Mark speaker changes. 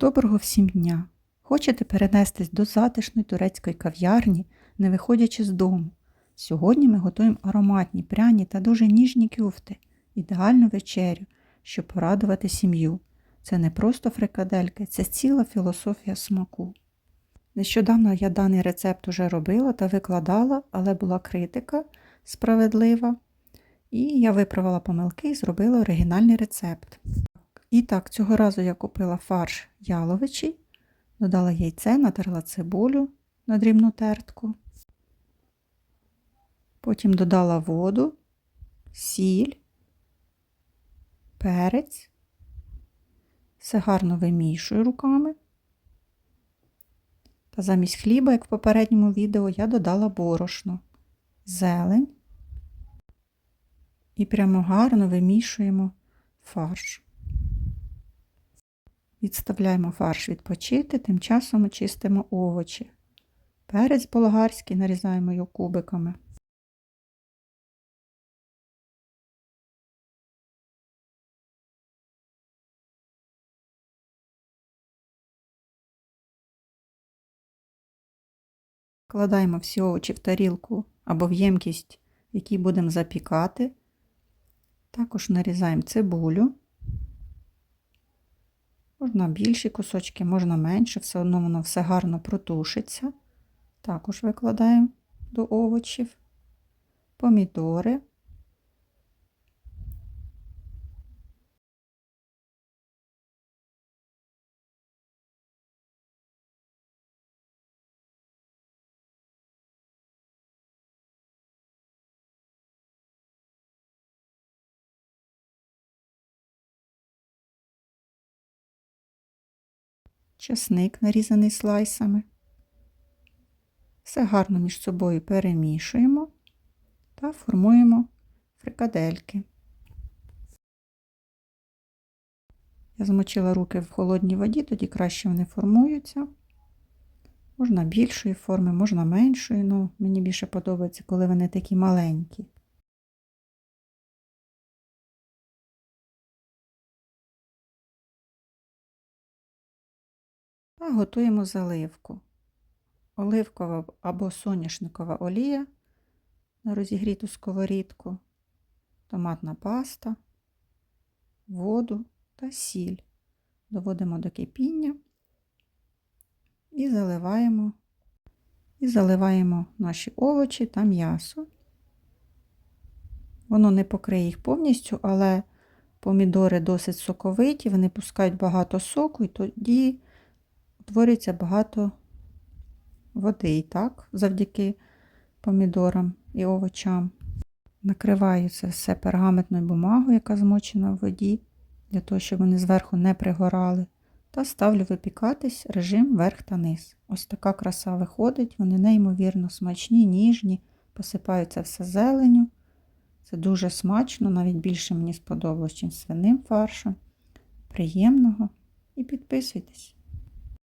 Speaker 1: Доброго всім дня! Хочете перенестись до затишної турецької кав'ярні, не виходячи з дому? Сьогодні ми готуємо ароматні, пряні та дуже ніжні кюфти, ідеальну вечерю, щоб порадувати сім'ю. Це не просто фрикадельки, це ціла філософія смаку. Нещодавно я даний рецепт уже робила та викладала, але була критика справедлива. І я виправила помилки і зробила оригінальний рецепт. І так, цього разу я купила фарш яловичий, додала яйце, натерла цибулю на дрібну тертку. Потім додала воду, сіль, перець. Все гарно вимішую руками. Та замість хліба, як в попередньому відео, я додала борошно, зелень і прямо гарно вимішуємо фарш. Відставляємо фарш відпочити, тим часом чистимо овочі. Перець болгарський нарізаємо його кубиками. Вкладаємо всі овочі в тарілку або в ємкість, в якій будемо запікати. Також нарізаємо цибулю. Можна більші кусочки, можна менше, все одно воно все гарно протушиться. Також викладаємо до овочів, помідори. Часник нарізаний слайсами. Все гарно між собою перемішуємо та формуємо фрикадельки. Я змочила руки в холодній воді, тоді краще вони формуються. Можна більшої форми, можна меншої, але ну, мені більше подобається, коли вони такі маленькі. Та готуємо заливку. Оливкова або соняшникова олія на розігріту сковорідку, томатна паста, воду та сіль. Доводимо до кипіння і заливаємо, і заливаємо наші овочі та м'ясо. Воно не покриє їх повністю, але помідори досить соковиті, вони пускають багато соку і тоді утворюється багато води, так, завдяки помідорам і овочам. Накриваю це все пергаментною бумагою, яка змочена в воді, для того, щоб вони зверху не пригорали. Та ставлю випікатись режим верх та низ. Ось така краса виходить, вони неймовірно смачні, ніжні, посипаються все зеленю. Це дуже смачно, навіть більше мені сподобалось, ніж свиним фаршем. Приємного і підписуйтесь.